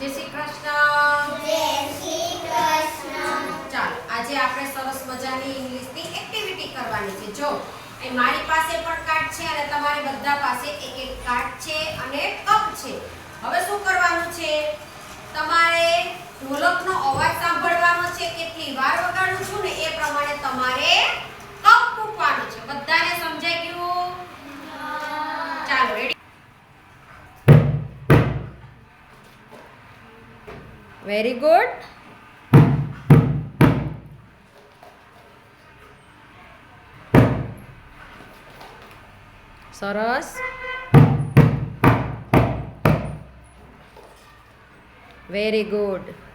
જય શ્રી કૃષ્ણ. જય શ્રી કૃષ્ણ. ચાલો આજે આપણે સરસ મજાની ઇંગ્લિશની એક્ટિવિટી કરવાની છે. જો અહીં મારી પાસે પણ કાર્ડ છે અને તમારે બધા પાસે એક એક કાર્ડ છે અને કપ છે. હવે શું કરવાનું છે? તમારે ઢોલકનો અવાજ સાંભળવાનો છે કેટલી વાર વગાડું છું ને એ પ્રમાણે તમારે કપ મૂકવાનું છે. બધાને સમજાઈ ગયું? ચાલો રેડી વેરી ગુડ સરસ વેરી ગુડ